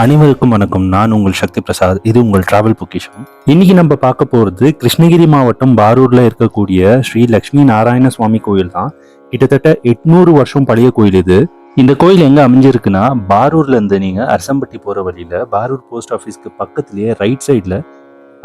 அனைவருக்கும் வணக்கம். நான் உங்கள் சக்தி பிரசாத். இது உங்கள் டிராவல் பொக்கிஷம். இன்னைக்கு நம்ம பார்க்க போறது கிருஷ்ணகிரி மாவட்டம் பாரூர்ல இருக்கக்கூடிய ஸ்ரீ லக்ஷ்மி நாராயண சுவாமி கோயில் தான். கிட்டத்தட்ட எட்நூறு வருஷம் பழைய கோயில் இது. இந்த கோயில் எங்க அமைஞ்சிருக்குன்னா பாரூர்ல இருந்து நீங்க அரசம்பட்டி போற வழியில பாரூர் போஸ்ட் ஆஃபீஸ்க்கு பக்கத்திலேயே ரைட் சைட்ல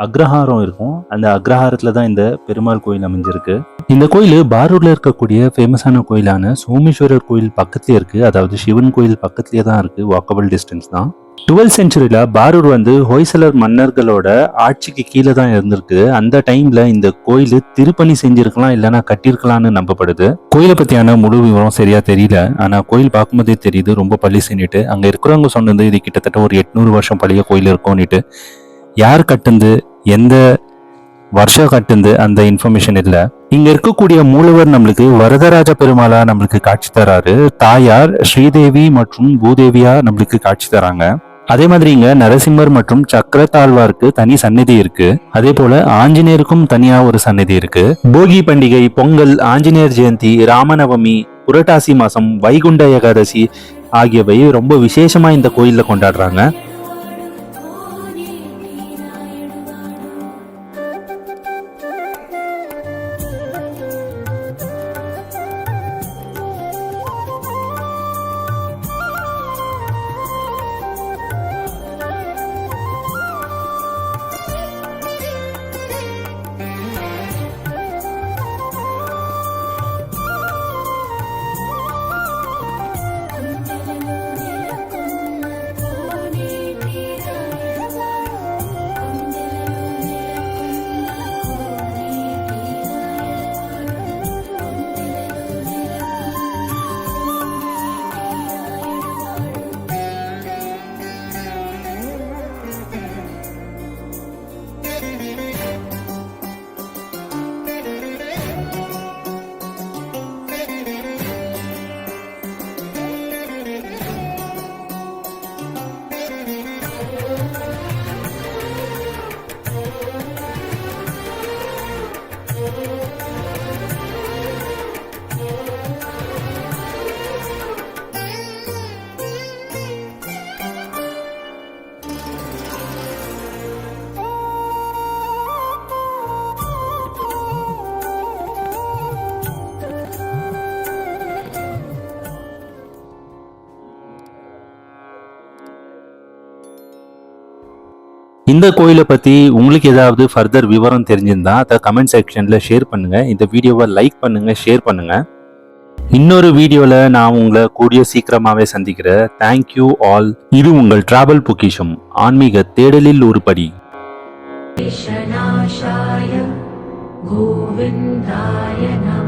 அக்ரஹாரம் இருக்கும். அந்த அக்ரஹாரத்துல தான் இந்த பெருமாள் கோயில் அமைஞ்சிருக்கு. இந்த கோயில் பாரூர்ல இருக்கக்கூடிய ஃபேமஸான கோயிலான சோமேஸ்வரர் கோயில் பக்கத்துலேயே இருக்கு. அதாவது சிவன் கோயில் பக்கத்துலேயே தான் இருக்கு. வாக்கபிள் டிஸ்டன்ஸ் தான். டுவெல்த் செஞ்சுரியில பாரூர் வந்து ஹொய்சலர் மன்னர்களோட ஆட்சிக்கு கீழே தான் இருந்திருக்கு. அந்த டைம்ல இந்த கோயில் திருப்பணி செஞ்சிருக்கலாம் இல்லைன்னா கட்டியிருக்கலாம்னு நம்பப்படுது. கோயிலை பற்றியான முழு விவரம் சரியாக தெரியல. ஆனால் கோயில் பார்க்கும்போதே தெரியுது ரொம்ப பள்ளி செஞ்சுட்டு அங்கே இருக்கிறவங்க சொன்னது இது கிட்டத்தட்ட ஒரு எட்நூறு வருஷம் பழைய கோயில் இருக்கும்னுட்டு. யார் கட்டுந்து எந்த வருஷம் கட்டுந்து அந்த இன்ஃபர்மேஷன் இல்லை. இங்க இருக்கக்கூடிய மூலவர் நம்மளுக்கு வரதராஜ பெருமாளா நம்மளுக்கு காட்சி தராரு. தாயார் ஸ்ரீதேவி மற்றும் பூதேவியா நம்மளுக்கு காட்சி தராங்க. அதே மாதிரி இங்க நரசிம்மர் மற்றும் சக்கரத்தாழ்வாருக்கு தனி சந்நிதி இருக்கு. அதே போல ஆஞ்சநேயருக்கும் தனியா ஒரு சந்நிதி இருக்கு. போகி பண்டிகை பொங்கல் ஆஞ்சநேயர் ஜெயந்தி ராமநவமி புரட்டாசி மாசம் வைகுண்ட ஏகாதசி ஆகியவை ரொம்ப விசேஷமா இந்த கோயில்ல கொண்டாடுறாங்க. இந்த கோயிலை பத்தி உங்களுக்கு ஏதாவது ஃபர்தர் விவரம் தெரிஞ்சிருந்தா அதை கமெண்ட் செக்ஷன்ல ஷேர் பண்ணுங்க இந்த வீடியோவை லைக் பண்ணுங்க ஷேர் பண்ணுங்க இன்னொரு வீடியோல நான் உங்களை கூடிய சீக்கிரமாவே சந்திக்கிறேன் தேங்க்யூ ஆல் இது உங்கள் டிராவல் பொக்கிஷம் ஆன்மீக தேடலில் ஒரு படி विशनाशाय गोविन्दाय नमो नमः